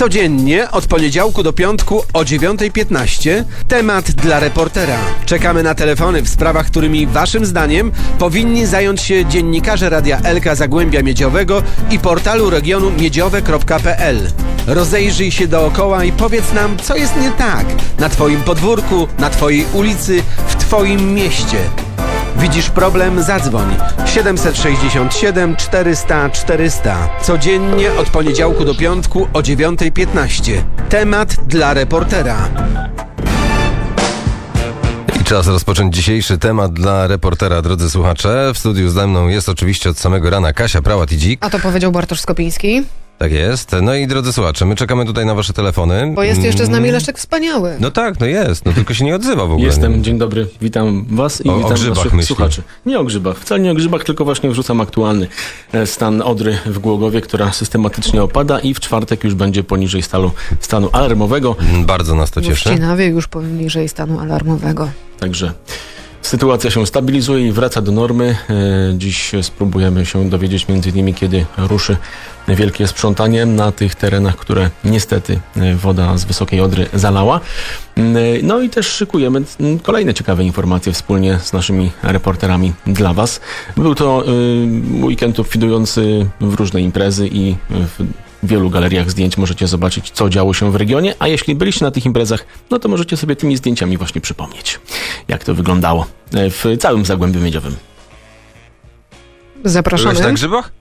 Codziennie od poniedziałku do piątku o 9.15 temat dla reportera. Czekamy na telefony w sprawach, którymi waszym zdaniem powinni zająć się dziennikarze Radia Elka Zagłębia Miedziowego i portalu regionu miedziowe.pl. Rozejrzyj się dookoła i powiedz nam, co jest nie tak na twoim podwórku, na twojej ulicy, w twoim mieście. Widzisz problem? Zadzwoń 767 400 400. Codziennie od poniedziałku do piątku o 9.15. Temat dla reportera. I czas rozpocząć dzisiejszy temat dla reportera, drodzy słuchacze. W studiu ze mną jest oczywiście od samego rana Kasia Prałat i Dzik. A to powiedział Bartosz Skopiński, Tak jest. No i drodzy słuchacze, my czekamy tutaj na wasze telefony. bo jest jeszcze z nami Mm, Leszek Wspaniały. No tak, no jest. No tylko się nie odzywa w ogóle. Jestem, Nie? dzień dobry, witam was i O- o witam grzybach naszych myśli. słuchaczy. Nie o grzybach, wcale nie o grzybach, tylko właśnie wrzucam aktualny e, stan Odry w Głogowie, która systematycznie opada i w czwartek już będzie poniżej stanu, stanu alarmowego, Mm, Bardzo nas to W cieszy. Ścinawie już poniżej stanu alarmowego. także sytuacja się stabilizuje i wraca do normy. E, Dziś spróbujemy się dowiedzieć innymi, kiedy ruszy wielkie sprzątanie na tych terenach, które niestety e, woda z Wysokiej Odry zalała. Mm, No i też szykujemy kolejne ciekawe informacje wspólnie z naszymi reporterami dla Was. Był to weekend obfidujący w różne imprezy i w wielu galeriach zdjęć możecie zobaczyć, co działo się w regionie, a jeśli byliście na tych imprezach, no to możecie sobie tymi zdjęciami właśnie przypomnieć, jak to wyglądało e, w całym Zagłębiu Miedziowym. Zapraszamy. Byłeś na grzybach?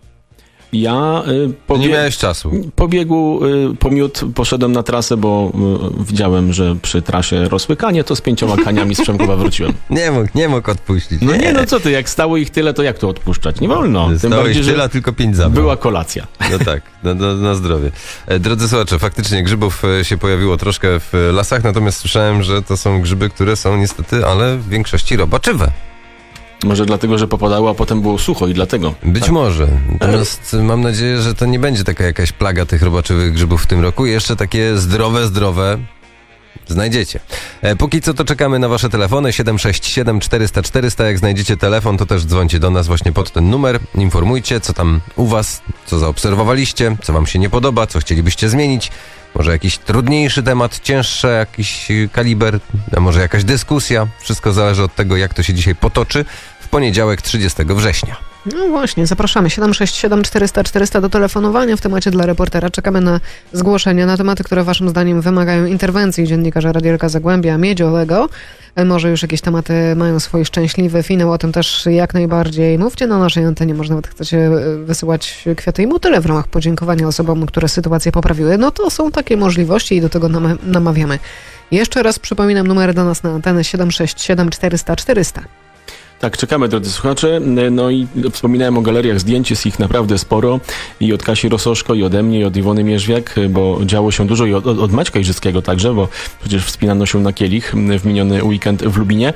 Ja y, po, Nie miałeś czasu. po biegu y, po miód poszedłem na trasę, bo y, widziałem, że przy trasie rosły kanie, to z pięcioma kaniami z Przemkowa wróciłem. Nie mógł, nie mógł odpuścić. No nie, no co ty, jak stało ich tyle, to jak to odpuszczać? Nie wolno. Tym Stałeś bardziej, tyle, że a tylko pięć zabrał. była kolacja. No tak, na, na, na zdrowie. E, Drodzy słuchacze, faktycznie grzybów e, się pojawiło troszkę w lasach, natomiast słyszałem, że to są grzyby, które są niestety, ale w większości robaczywe. Może dlatego, że popadało, a potem było sucho i dlatego. Być Tak. może. Natomiast mam nadzieję, że to nie będzie taka jakaś plaga tych robaczywych grzybów w tym roku. Jeszcze takie zdrowe, zdrowe znajdziecie. E, póki co to czekamy na wasze telefony 767 400 400. Jak znajdziecie telefon, to też dzwońcie do nas właśnie pod ten numer. Informujcie, co tam u was, co zaobserwowaliście, co wam się nie podoba, co chcielibyście zmienić. Może jakiś trudniejszy temat, cięższy jakiś kaliber, a może jakaś dyskusja. Wszystko zależy od tego, jak to się dzisiaj potoczy w poniedziałek 30 września. No właśnie, zapraszamy 767 400 400 do telefonowania w temacie dla reportera. Czekamy na zgłoszenia na tematy, które waszym zdaniem wymagają interwencji dziennikarza Radiolka Zagłębia Miedziowego. E, Może już jakieś tematy mają swój szczęśliwy finał, o tym też jak najbardziej mówcie na naszej antenie. Może nawet chcecie e, wysyłać kwiaty i motyle w ramach podziękowania osobom, które sytuację poprawiły. No to są takie możliwości i do tego nama- namawiamy. Jeszcze raz przypominam numer do nas na antenę 767 400 400. Tak, czekamy drodzy słuchacze. No i wspominałem o galeriach zdjęć, jest ich naprawdę sporo. I od Kasi Rososzko, i ode mnie, i od Iwony Mierzwiak, bo działo się dużo i od, od Maćka Iżyckiego także, bo przecież wspinano się na kielich w miniony weekend w Lubinie.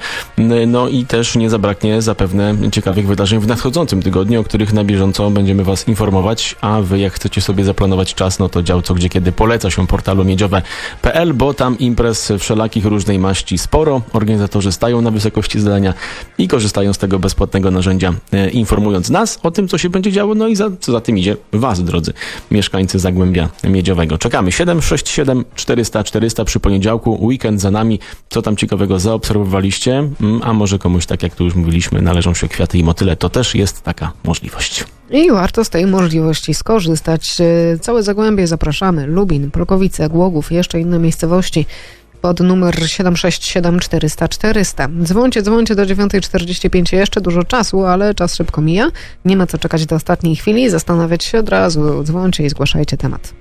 No i też nie zabraknie zapewne ciekawych wydarzeń w nadchodzącym tygodniu, o których na bieżąco będziemy Was informować, a Wy jak chcecie sobie zaplanować czas, no to dział co gdzie kiedy poleca się portalu miedziowe.pl, bo tam imprez wszelakich różnej maści sporo. Organizatorzy stają na wysokości zadania i korzystają z tego bezpłatnego narzędzia, e, informując nas o tym, co się będzie działo, no i za, co za tym idzie Was, drodzy mieszkańcy Zagłębia Miedziowego. Czekamy 767 400 400 przy poniedziałku, weekend za nami. Co tam ciekawego zaobserwowaliście? Mm, A może komuś, tak jak tu już mówiliśmy, należą się kwiaty i motyle, to też jest taka możliwość. I warto z tej możliwości skorzystać. E, Całe Zagłębie zapraszamy. Lubin, Prokowice, Głogów, jeszcze inne miejscowości pod numer 767 400 400. Dzwońcie, dzwońcie do 9.45. Jeszcze dużo czasu, ale czas szybko mija. Nie ma co czekać do ostatniej chwili. Zastanawiać się od razu. Dzwońcie i zgłaszajcie temat.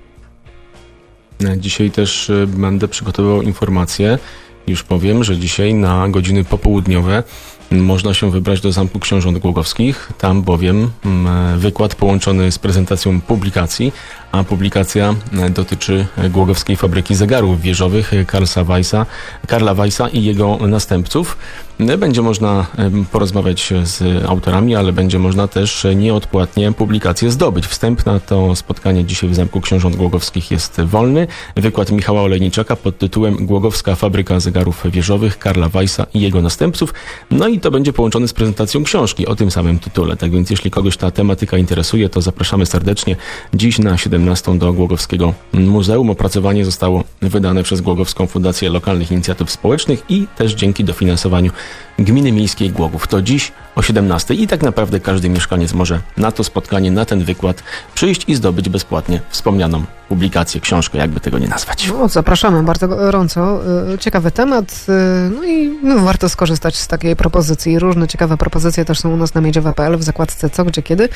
Dzisiaj też y, będę przygotowywał informacje. Już powiem, że dzisiaj na godziny popołudniowe można się wybrać do Zamku Książąt Głogowskich. Tam bowiem mm, wykład połączony z prezentacją publikacji, a publikacja dotyczy Głogowskiej Fabryki Zegarów Wieżowych Karlsa Weissa, Karla Weissa i jego następców. E, Będzie można porozmawiać z autorami, ale będzie można też nieodpłatnie publikację zdobyć. Wstęp na to spotkanie dzisiaj w Zamku Książąt Głogowskich jest wolny. Wykład Michała Olejniczaka pod tytułem Głogowska Fabryka Zegarów Wieżowych Karla Weissa i jego następców. No i to będzie połączone z prezentacją książki o tym samym tytule. Tak więc jeśli kogoś ta tematyka interesuje, to zapraszamy serdecznie dziś na 17 do Głogowskiego Muzeum. Opracowanie zostało wydane przez Głogowską Fundację Lokalnych Inicjatyw Społecznych i też dzięki dofinansowaniu Gminy Miejskiej Głogów. To dziś o 17 i tak naprawdę każdy mieszkaniec może na to spotkanie, na ten wykład przyjść i zdobyć bezpłatnie wspomnianą publikację, książkę, jakby tego nie nazwać. No, zapraszamy bardzo gorąco. Y, Ciekawy temat, y, no i no, warto skorzystać z takiej propozycji. Różne ciekawe propozycje też są u nas na miedziowa.pl w zakładce Co, Gdzie, Kiedy.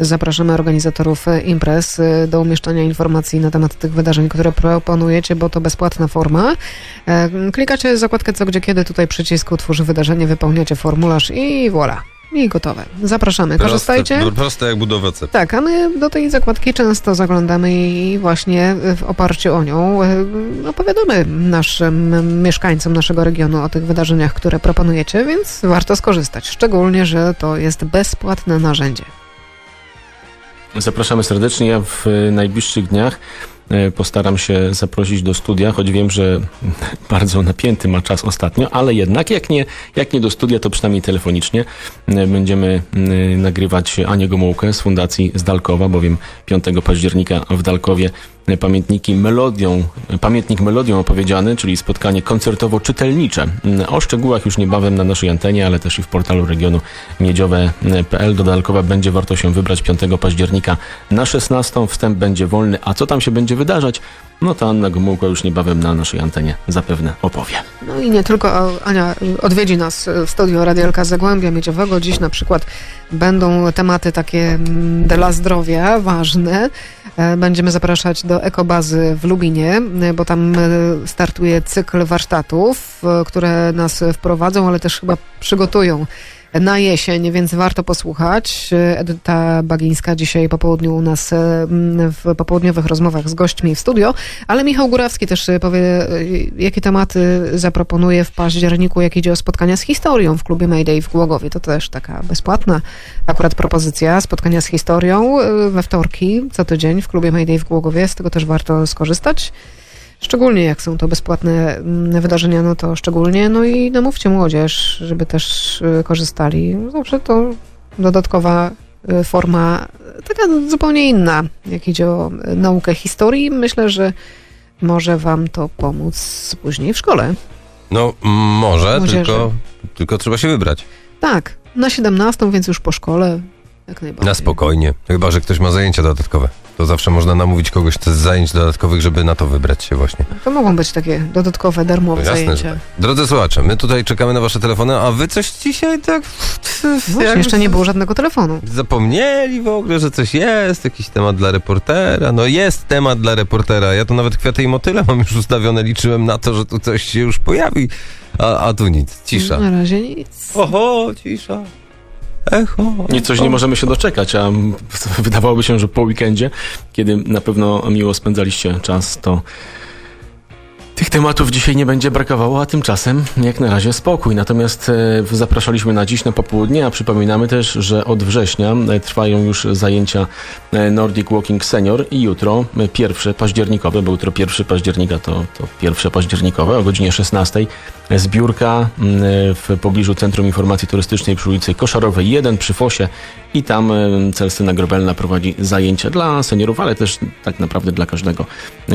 Zapraszamy organizatorów y, imprez do umieszczania informacji na temat tych wydarzeń, które proponujecie, bo to bezpłatna forma. Klikacie zakładkę Co, Gdzie, Kiedy, tutaj przycisk Utwórz wydarzenie, wypełniacie formularz i voilà. I gotowe. Zapraszamy. Korzystajcie. Proste, proste jak budowa cep. Tak, a my do tej zakładki często zaglądamy i właśnie w oparciu o nią e, opowiadamy naszym mieszkańcom naszego regionu o tych wydarzeniach, które proponujecie, więc warto skorzystać. Szczególnie, że to jest bezpłatne narzędzie. Zapraszamy serdecznie. Ja w najbliższych dniach postaram się zaprosić do studia, choć wiem, że bardzo napięty ma czas ostatnio, ale jednak jak nie, jak nie do studia, to przynajmniej telefonicznie e, będziemy e, nagrywać Anię Gomułkę z Fundacji Zdalkowa, bowiem 5 października w Dalkowie e, pamiętniki melodią, pamiętnik melodią opowiedziany, czyli spotkanie koncertowo-czytelnicze. O szczegółach już niebawem na naszej antenie, ale też i w portalu regionu miedziowe.pl. Do Dalkowa będzie warto się wybrać 5 października na 16. Wstęp będzie wolny, a co tam się będzie wydarzać? No to Anna Gomułka już niebawem na naszej antenie zapewne opowie. No i nie tylko Ania odwiedzi nas w studio Radialka Zagłębia Miedziowego. Dziś na przykład będą tematy takie mm, dla zdrowia ważne. E, Będziemy zapraszać do Ekobazy w Lubinie, e, bo tam e, startuje cykl warsztatów, które nas wprowadzą, ale też chyba przygotują na jesień, więc warto posłuchać. Edyta Bagińska dzisiaj po południu u nas e, m, w popołudniowych rozmowach z gośćmi w studio, ale Michał Górawski też powie, e, jakie tematy zaproponuje w październiku, jak idzie o spotkania z historią w klubie Mayday w Głogowie. To też taka bezpłatna akurat propozycja, spotkania z historią e, we wtorki co tydzień w klubie Mayday w Głogowie. Z tego też warto skorzystać. Szczególnie jak są to bezpłatne mm, wydarzenia, no to szczególnie. No i namówcie młodzież, żeby też y, korzystali. Zawsze to dodatkowa y, forma, y, taka zupełnie inna, jak idzie o naukę historii. Myślę, że może wam to pomóc później w szkole. No może, Młodzieży. tylko, tylko trzeba się wybrać. Tak, na 17, więc już po szkole. Jak najbardziej. Na spokojnie. Chyba, że ktoś ma zajęcia dodatkowe. To zawsze można namówić kogoś z zajęć dodatkowych, żeby na to wybrać się właśnie. To mogą być takie dodatkowe, darmowe No jasne, zajęcia. tak. Drodzy słuchacze, my tutaj czekamy na wasze telefony, a wy coś dzisiaj tak... Właśnie, jak- jeszcze nie było żadnego telefonu. Zapomnieli w ogóle, że coś jest, jakiś temat dla reportera. No jest temat dla reportera. Ja tu nawet kwiaty i motyle mam już ustawione. Liczyłem na to, że tu coś się już pojawi. A, a tu nic. Cisza. Na razie nic. Oho, cisza. Echo. Nie coś nie możemy się doczekać, a wydawałoby się, że po weekendzie, kiedy na pewno miło spędzaliście czas, to tych tematów dzisiaj nie będzie brakowało, a tymczasem jak na razie spokój. Natomiast e, zapraszaliśmy na dziś na popołudnie, a przypominamy też, że od września e, trwają już zajęcia e, Nordic Walking Senior i jutro pierwsze październikowe, bo jutro pierwszy października to, to pierwsze październikowe o godzinie 16 zbiórka w pobliżu Centrum Informacji Turystycznej przy ulicy Koszarowej 1 przy Fosie i tam Celstyna Grobelna prowadzi zajęcia dla seniorów, ale też tak naprawdę dla każdego,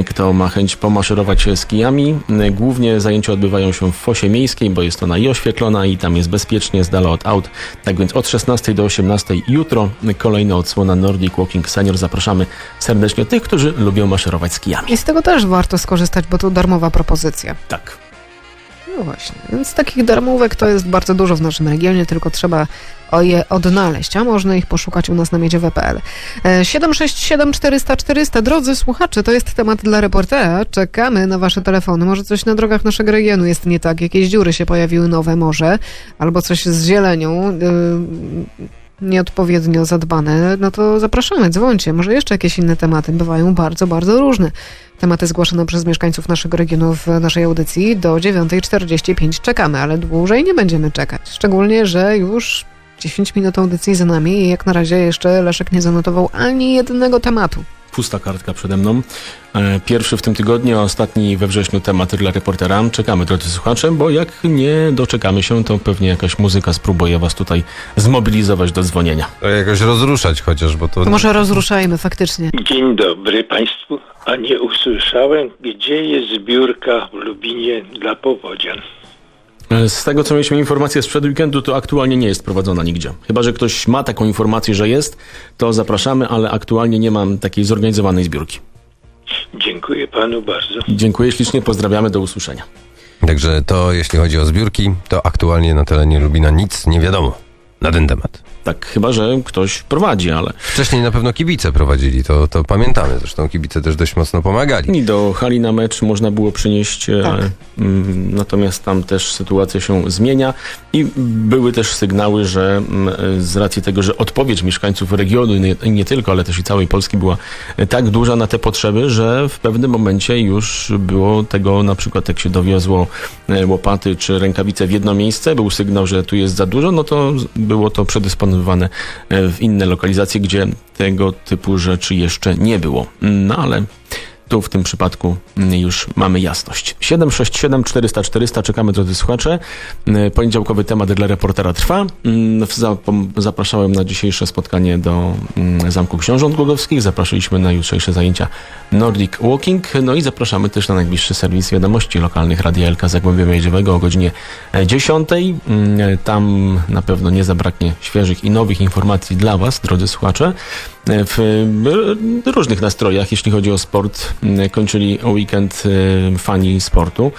kto ma chęć pomaszerować z kijami. E, Głównie zajęcia odbywają się w Fosie Miejskiej, bo jest ona i oświetlona i tam jest bezpiecznie, z dala od aut. Tak więc od 16 do 18 jutro kolejna odsłona Nordic Walking Senior. Zapraszamy serdecznie tych, którzy lubią maszerować z kijami. I z tego też warto skorzystać, bo to darmowa propozycja. Tak. No właśnie, więc takich darmówek to jest bardzo dużo w naszym regionie, tylko trzeba je odnaleźć, a można ich poszukać u nas na miedziowe.pl. E, 767 400 400, drodzy słuchacze, to jest temat dla reportera. Czekamy na wasze telefony. Może coś na drogach naszego regionu jest nie tak, jakieś dziury się pojawiły nowe może, albo coś z zielenią. Y, nieodpowiednio zadbane, no to zapraszamy, dzwońcie. Może jeszcze jakieś inne tematy. Bywają bardzo, bardzo różne. Tematy zgłaszane przez mieszkańców naszego regionu w naszej audycji do 9.45 czekamy, ale dłużej nie będziemy czekać. Szczególnie, że już 10 minut audycji za nami i jak na razie jeszcze Leszek nie zanotował ani jednego tematu. Pusta kartka przede mną. E, Pierwszy w tym tygodniu, a ostatni we wrześniu temat dla reportera. Czekamy, drodzy słuchacze, bo jak nie doczekamy się, to pewnie jakaś muzyka spróbuje was tutaj zmobilizować do dzwonienia. To jakoś rozruszać chociaż, bo to... To może rozruszajmy faktycznie. Dzień dobry Państwu. A nie usłyszałem, gdzie jest zbiórka w Lubinie dla powodzian. E, Z tego, co mieliśmy informację sprzed weekendu, to aktualnie nie jest prowadzona nigdzie. Chyba, że ktoś ma taką informację, że jest, to zapraszamy, ale aktualnie nie mam takiej zorganizowanej zbiórki. Dziękuję Panu bardzo. Dziękuję ślicznie, pozdrawiamy, do usłyszenia. Także to jeśli chodzi o zbiórki, to aktualnie na terenie Lubina nic nie wiadomo na ten temat. Tak, chyba, że ktoś prowadzi, ale Wcześniej na pewno kibice prowadzili, to, to pamiętamy. Zresztą kibice też dość mocno pomagali. i do hali na mecz można było przynieść, e, Tak. mm, natomiast tam też sytuacja się zmienia i były też sygnały, że mm, e, z racji tego, że odpowiedź mieszkańców regionu nie, nie tylko, ale też i całej Polski była e, tak duża na te potrzeby, że w pewnym momencie już było tego, na przykład jak się dowiozło łopaty czy rękawice w jedno miejsce, był sygnał, że tu jest za dużo, no to było to predysponowane e, w inne lokalizacje, gdzie tego typu rzeczy jeszcze nie było. No ale tu w tym przypadku już mamy jasność. 767 400 400 czekamy drodzy słuchacze. Mm, Poniedziałkowy temat dla reportera trwa. Mm, Zapraszałem na dzisiejsze spotkanie do mm, Zamku Książąt Głogowskich. Zapraszaliśmy na jutrzejsze zajęcia Nordic Walking. No i zapraszamy też na najbliższy serwis wiadomości lokalnych Radia Elka Zagłębia Miedziowego o godzinie e, 10. Mm, Tam na pewno nie zabraknie świeżych i nowych informacji dla Was, drodzy słuchacze w e, różnych nastrojach, jeśli chodzi o sport. M, Kończyli weekend e, fani sportu.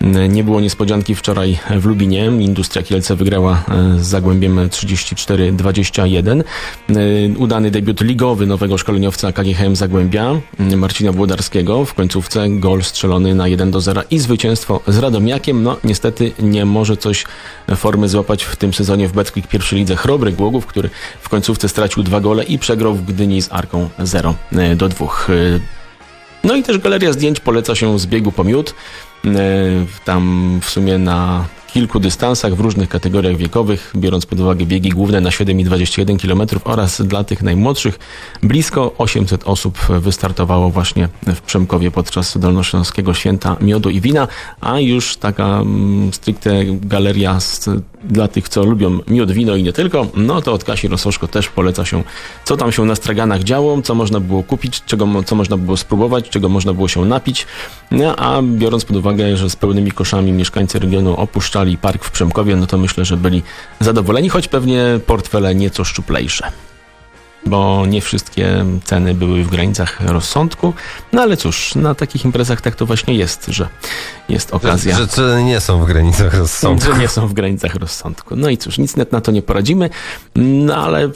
M, Nie było niespodzianki wczoraj w Lubinie. Industria Kielce wygrała z Zagłębiem 34-21. E, Udany debiut ligowy nowego szkoleniowca KGHM Zagłębia, Marcina Włodarskiego. W końcówce gol strzelony na 1 do 0 i zwycięstwo z Radomiakiem. No niestety nie może coś formy złapać w tym sezonie w Betclic pierwszej lidze Chrobry Głogów, który w końcówce stracił dwa gole i przegrał w Gdyni z Arką 0 do 2. No i też galeria zdjęć poleca się z biegu po miód. E, Tam w sumie na kilku dystansach w różnych kategoriach wiekowych, biorąc pod uwagę biegi główne na 7,21 km oraz dla tych najmłodszych blisko 800 osób wystartowało właśnie w Przemkowie podczas Dolnośląskiego Święta Miodu i Wina, a już taka mm, stricte galeria z, dla tych, co lubią miód, wino i nie tylko, no to od Kasi Rososzko też poleca się, co tam się na straganach działo, co można było kupić, czego, co można było spróbować, czego można było się napić, no, a biorąc pod uwagę, że z pełnymi koszami mieszkańcy regionu opuszczali park w Przemkowie, no to myślę, że byli zadowoleni, choć pewnie portfele nieco szczuplejsze. Bo nie wszystkie ceny były w granicach rozsądku. No ale cóż, na takich imprezach tak to właśnie jest, że jest okazja. Że, że ceny nie są w granicach rozsądku. Że nie są w granicach rozsądku. No i cóż, nic net na to nie poradzimy, no ale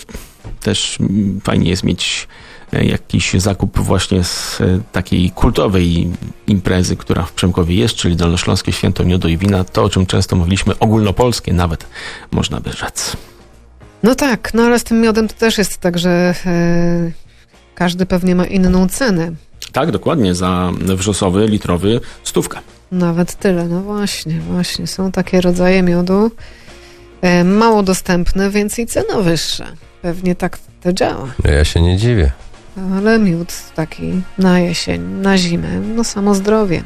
też fajnie jest mieć e, jakiś zakup właśnie z e, takiej kultowej imprezy, która w Przemkowie jest, czyli Dolnośląskie Święto Miodu i Wina. To, o czym często mówiliśmy, ogólnopolskie nawet, można by rzec. No tak, no ale z tym miodem to też jest tak, że e, każdy pewnie ma inną cenę. Tak, dokładnie, za wrzosowy, litrowy stówka. Nawet tyle, no właśnie, właśnie. Są takie rodzaje miodu e, mało dostępne, więc i cena wyższa. Pewnie tak to działa. No Ja się nie dziwię. Ale miód taki na jesień, na zimę, no samo zdrowie.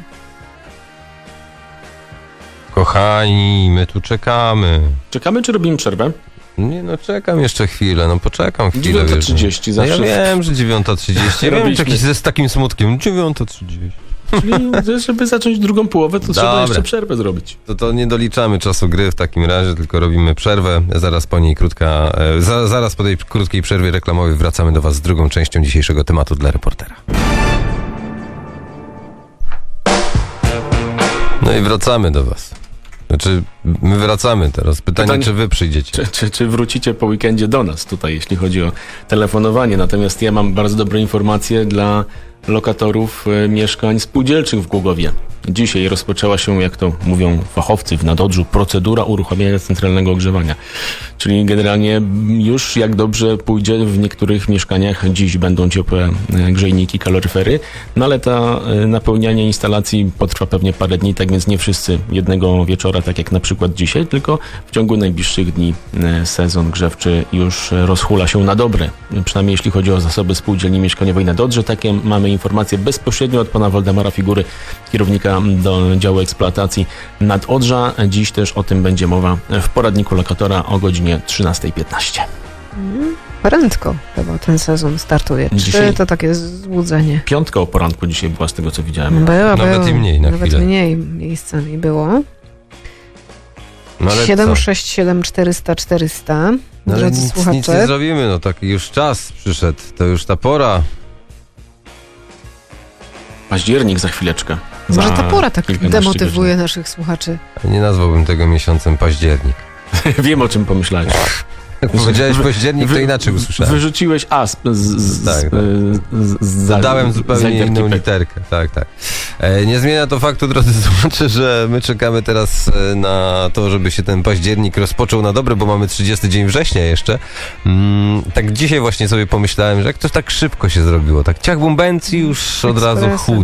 Kochani, my tu czekamy. Czekamy, czy robimy przerwę? Nie no, czekam jeszcze chwilę, no poczekam chwilę. wiesz, 9.30 No ja zawsze. wiem, że 9.30. Ja wiem, Robiliśmy- taki, z takim smutkiem. 9.30. Czyli żeby zacząć drugą połowę, to trzeba Dobra. jeszcze przerwę zrobić. To, to nie doliczamy czasu gry w takim razie, tylko robimy przerwę. Zaraz po niej krótka, e, za, zaraz po tej krótkiej przerwie reklamowej wracamy do Was z drugą częścią dzisiejszego tematu dla reportera. No i wracamy do Was. Znaczy, my wracamy teraz. Pytanie, Pytanie- czy Wy przyjdziecie? Czy, czy, czy wrócicie po weekendzie do nas tutaj, jeśli chodzi o telefonowanie? Natomiast ja mam bardzo dobre informacje dla lokatorów e, mieszkań spółdzielczych w Głogowie. Dzisiaj rozpoczęła się, jak to mówią fachowcy w Nadodrzu, procedura uruchomienia centralnego ogrzewania. Czyli generalnie już jak dobrze pójdzie w niektórych mieszkaniach dziś będą ciepłe e, grzejniki, kaloryfery, no ale ta e, napełnianie instalacji potrwa pewnie parę dni, tak więc nie wszyscy jednego wieczora, tak jak na przykład dzisiaj, tylko w ciągu najbliższych dni sezon grzewczy już rozhula się na dobre. Przynajmniej jeśli chodzi o zasoby spółdzielni mieszkaniowej na Dodrze, takie mamy informacje bezpośrednio od pana Waldemara Figury, kierownika do działu eksploatacji nad Odrza. Dziś też o tym będzie mowa w poradniku lokatora o godzinie 13.15. Prędko chyba ten sezon startuje. Czy Dzisiaj- to takie złudzenie? Piątka o poranku dzisiaj była z tego co widziałem. Była, Nawet była. i mniej na Nawet chwilę. mniej miejscami było. No ale co? 767 400 400. No ale nic, nic nie zrobimy, no taki już czas przyszedł, to już ta pora. Październik za chwileczkę. Może ta pora tak demotywuje naszych słuchaczy. Nie nazwałbym tego miesiącem październik. godzin. Wiem o czym pomyślałeś. Jak powiedziałeś październik, to inaczej usłyszałem. Wyrzuciłeś A z, Tak, tak. zupełnie inną literkę, tak, tak. E, nie zmienia to faktu, drodzy słuchacze, że my czekamy teraz e, na to, żeby się ten październik rozpoczął na dobre, bo mamy 30 dzień września jeszcze. Mm, tak dzisiaj właśnie sobie pomyślałem, że jak to tak szybko się zrobiło, tak ciach bumbenc i już od razu Ekspresem.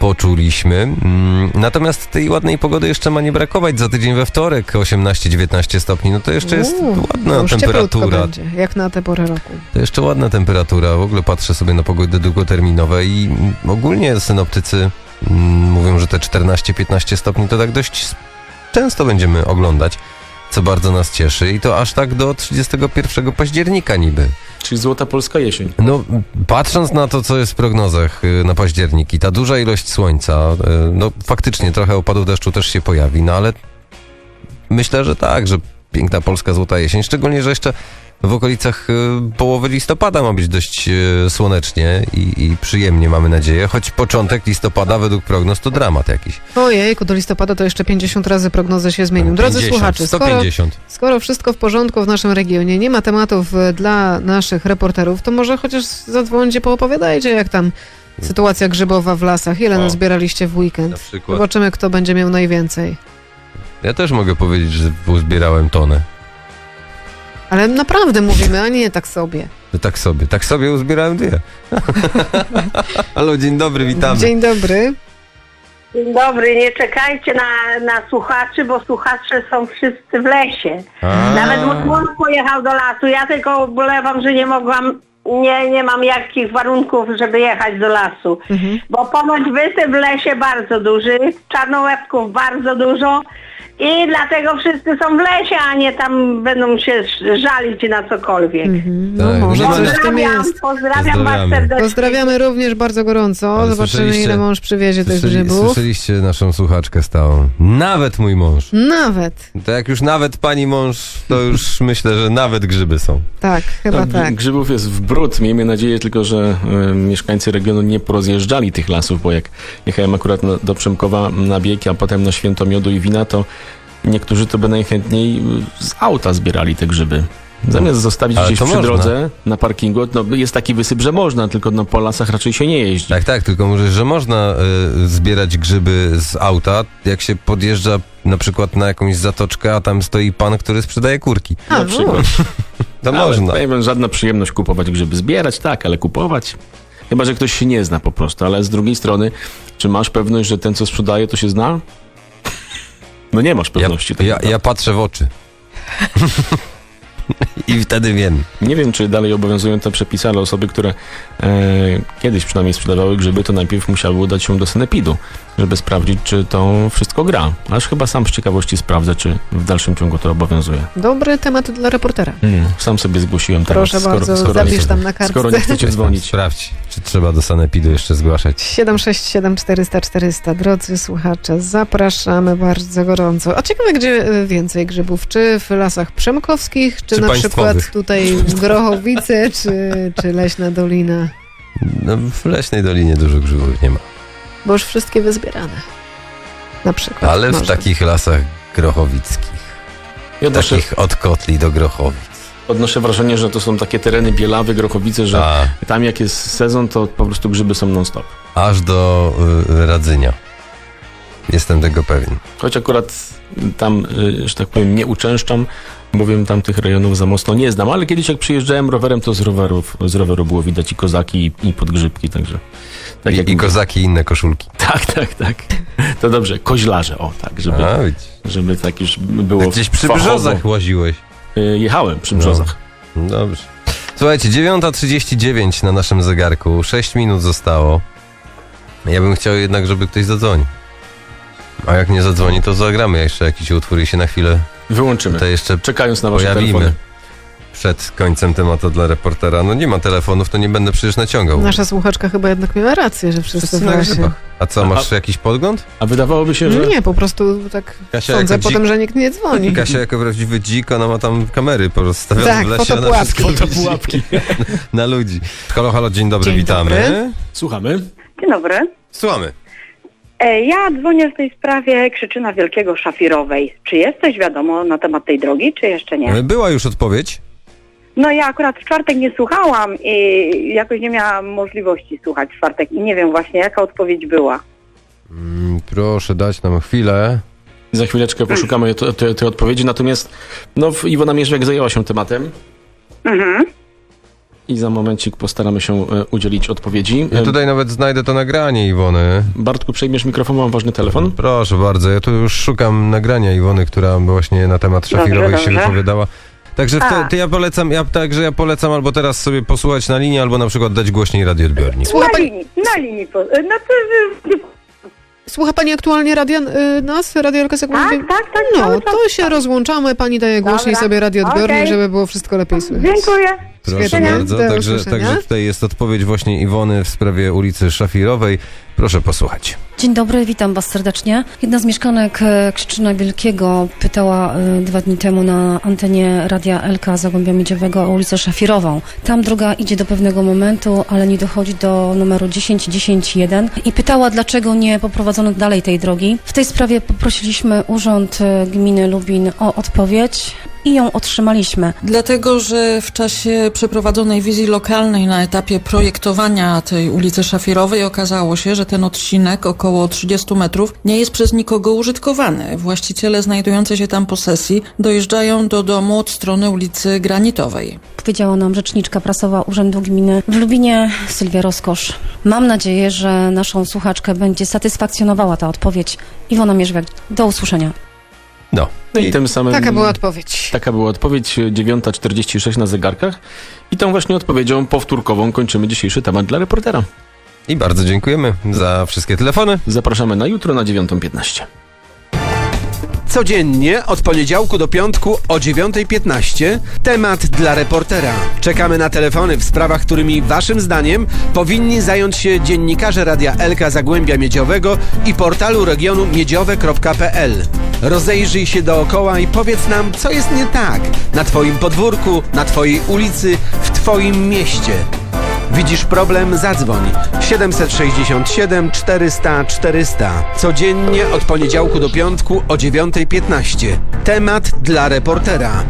Poczuliśmy. Mm, natomiast tej ładnej pogody jeszcze ma nie brakować. Za tydzień we wtorek 18-19 stopni, no to jeszcze jest Uuu, ładna już cieplutko temperatura. będzie, jak na tę porę roku. To jeszcze ładna temperatura. W ogóle patrzę sobie na pogody długoterminowe i mm, ogólnie synoptycy mm, mówią, że te 14-15 stopni to tak dość często będziemy oglądać, co bardzo nas cieszy i to aż tak do 31 października niby. Czyli złota polska jesień. No, patrząc na to, co jest w prognozach y, na październik i ta duża ilość słońca, y, no faktycznie trochę opadów deszczu też się pojawi, no ale myślę, że tak, że piękna polska złota jesień, szczególnie, że jeszcze w okolicach y, połowy listopada ma być dość y, słonecznie i, i przyjemnie, mamy nadzieję, choć początek listopada według prognoz to dramat jakiś. Ojejku, do listopada to jeszcze 50 razy prognozy się zmienią. Drodzy 50, słuchacze, skoro, 150. skoro wszystko w porządku w naszym regionie, nie ma tematów e, dla naszych reporterów, to może chociaż zadzwońcie, poopowiadajcie, jak tam sytuacja grzybowa w lasach. Ile O. nazbieraliście w weekend? Zobaczymy, kto będzie miał najwięcej. Ja też mogę powiedzieć, że uzbierałem tonę. Ale naprawdę mówimy, a nie tak sobie. No tak sobie, tak sobie uzbierałem dwie. Halo, dzień dobry, witamy. Dzień dobry. Dzień dobry, nie czekajcie na, na słuchaczy, bo słuchacze są wszyscy w lesie. A. Nawet mój mąż pojechał do lasu, ja tylko ubolewam, że nie mogłam, nie, nie mam jakich warunków, żeby jechać do lasu. Mhm. Bo ponoć wysyp w lesie bardzo duży, czarnołebków bardzo dużo i dlatego wszyscy są w lesie, a nie tam będą się żalić na cokolwiek. Mhm. No Tak, może coś w tym Pozdrawiam, jest. pozdrawiam was Pozdrawiamy. serdecznie. Pozdrawiamy również bardzo gorąco. Ale Zobaczymy, słyszeliście- ile mąż przywiezie tych Słyszeli, grzybów. słyszeliście naszą słuchaczkę stałą. Nawet mój mąż. Nawet. To jak już nawet pani mąż, to już myślę, że nawet grzyby są. Tak, chyba No, tak. Grzybów jest w brud. Miejmy nadzieję tylko, że e, mieszkańcy regionu nie porozjeżdżali tych lasów, bo jak jechałem akurat na, do Przemkowa na bieg, a potem na święto miodu i wina, to niektórzy to by najchętniej e, z auta zbierali te grzyby. Zamiast zostawić Ale gdzieś przy można. drodze na parkingu, no, jest taki wysyp, że można, tylko no, po lasach raczej się nie jeździ. Tak, tak, tylko mówię, że można y, zbierać grzyby z auta, jak się podjeżdża na przykład na jakąś zatoczkę, a tam stoi pan, który sprzedaje kurki. A, na przykład. To Ale można. powiem wam, żadna przyjemność kupować grzyby. Zbierać tak, ale kupować. Chyba, że ktoś się nie zna po prostu. Ale z drugiej strony, czy masz pewność, że ten, co sprzedaje, to się zna? No nie masz Ja, pewności. tak ja, ja patrzę w oczy. I wtedy wiem. Nie wiem, czy dalej obowiązują te przepisy, ale osoby, które e, kiedyś przynajmniej sprzedawały grzyby, to najpierw musiały udać się do sanepidu, żeby sprawdzić, czy to wszystko gra. Aż chyba sam z ciekawości sprawdzę, czy w dalszym ciągu to obowiązuje. Dobry temat dla reportera. Mm, sam sobie zgłosiłem temat. Proszę bardzo, zapisz tam na kartce. skoro nie chcecie dzwonić. Sprawdź, czy trzeba do sanepidu jeszcze zgłaszać. 767 400 400. Drodzy słuchacze, zapraszamy bardzo gorąco. A ciekawe, gdzie więcej grzybów? Czy w lasach przemkowskich, czy, Czy na państwowych? przykład tutaj w Grochowice, czy, czy Leśna Dolina? No, w Leśnej Dolinie dużo grzybów nie ma. Bo już wszystkie wyzbierane. Na przykład. Ale w może. takich lasach grochowickich. Wasze, Takich od kotli do grochowic. Odnoszę wrażenie, że to są takie tereny Bielawy, Grochowice, że A. tam jak jest sezon, to po prostu grzyby są non-stop. Aż do y, Radzynia. Jestem tego pewien. Choć akurat tam, y, że tak powiem, nie uczęszczam, bowiem tam tych rejonów za mocno nie znam, ale kiedyś jak przyjeżdżałem rowerem, to z rowerów, z roweru było widać i kozaki, i, i podgrzybki, także... Tak jak I, I kozaki i inne koszulki. Tak, tak, tak. To dobrze, koźlarze, o tak, żeby, A, żeby tak już było Gdzieś przy fachowo. brzozach łaziłeś. Y, Jechałem przy brzozach. No Dobrze. Słuchajcie, 9.39 na naszym zegarku. 6 minut zostało. Ja bym chciał jednak, żeby ktoś zadzwonił. A jak nie zadzwoni, to zagramy jeszcze jakiś utwór i się na chwilę Wyłączymy. tutaj jeszcze Czekając na wasze pojawimy. telefony. Przed końcem tematu dla reportera. No nie ma telefonów, to nie będę przecież naciągał. Nasza słuchaczka chyba jednak miała rację, że wszyscy Wszyscy na. A co, masz jakiś podgląd? A wydawałoby się, że... Nie, po prostu tak Kasia sądzę jako potem, że nikt nie dzwoni. Kasia jako prawdziwy dzik, ona ma tam kamery porozstawione Tak, w lesie, ona fotopułapki. Fotopułapki. na ludzi. Halo, halo, dzień dobry, Dzień witamy. dobry. Słuchamy. Dzień dobry. Słuchamy. E, Ja dzwonię w tej sprawie Krzyczyna Wielkiego Szafirowej. Czy jest coś wiadomo na temat tej drogi, czy jeszcze nie? Była już odpowiedź? No ja akurat w czwartek nie słuchałam i jakoś nie miałam możliwości słuchać w czwartek i nie wiem właśnie jaka odpowiedź była. Mm, proszę dać nam chwilę. Za chwileczkę poszukamy te, te, te odpowiedzi, natomiast no, w- Iwona Mierzwiak zajęła się tematem Mhm. I za momencik postaramy się e, udzielić odpowiedzi. Ja E, tutaj nawet znajdę to nagranie Iwony. Bartku, przejmiesz mikrofon, mam ważny telefon. Proszę bardzo, ja tu już szukam nagrania Iwony, która właśnie na temat Dobrze, szafirowej się dobrze. wypowiadała. Także te, to ja polecam, ja, także ja polecam albo teraz sobie posłuchać na linii, albo na przykład dać głośniej radioodbiornik. Słucha Na pani, linii, na linii. Po, no to, słucha pani aktualnie radia, y, nas, Radio LK Zagłębie? tak, tak, tak. No, to się rozłączamy, pani daje głośniej Dobra. sobie radioodbiornik, Okej. żeby było wszystko lepiej słychać. Dziękuję. Proszę Świetnie, bardzo, do także, usłyszenia. także tutaj jest odpowiedź właśnie Iwony w sprawie ulicy Szafirowej. Proszę posłuchać. Dzień dobry, witam Was serdecznie. Jedna z mieszkanek e, Krzyczyna Wielkiego pytała e, dwa dni temu na antenie Radia LK Zagłębia Miedziowego o ulicę Szafirową. Tam droga idzie do pewnego momentu, ale nie dochodzi do numeru 10101 i pytała, dlaczego nie poprowadzono dalej tej drogi. W tej sprawie poprosiliśmy Urząd e, Gminy Lubin o odpowiedź i ją otrzymaliśmy. Dlatego, że w czasie przeprowadzonej wizji lokalnej na etapie projektowania tej ulicy Szafirowej okazało się, że ten odcinek około 30 metrów nie jest przez nikogo użytkowany. Właściciele znajdujące się tam posesji dojeżdżają do domu od strony ulicy Granitowej. Powiedziała nam rzeczniczka prasowa Urzędu Gminy w Lubinie, Sylwia Rozkosz. Mam nadzieję, że naszą słuchaczkę będzie satysfakcjonowała ta odpowiedź. Iwona Mierzwiak, do usłyszenia. No. No i tym samym... Taka była odpowiedź. Taka była odpowiedź, e, 9.46 na zegarkach. I tą właśnie odpowiedzią powtórkową kończymy dzisiejszy temat dla reportera. I bardzo dziękujemy za wszystkie telefony. Zapraszamy na jutro na 9.15. Codziennie od poniedziałku do piątku o 9.15 temat dla reportera. Czekamy na telefony w sprawach, którymi waszym zdaniem powinni zająć się dziennikarze Radia Elka Zagłębia Miedziowego i portalu regionu miedziowe.pl. Rozejrzyj się dookoła i powiedz nam, co jest nie tak na twoim podwórku, na twojej ulicy, w twoim mieście. Widzisz problem? Zadzwoń 767 400 400. Codziennie od poniedziałku do piątku o 9.15. Temat dla reportera.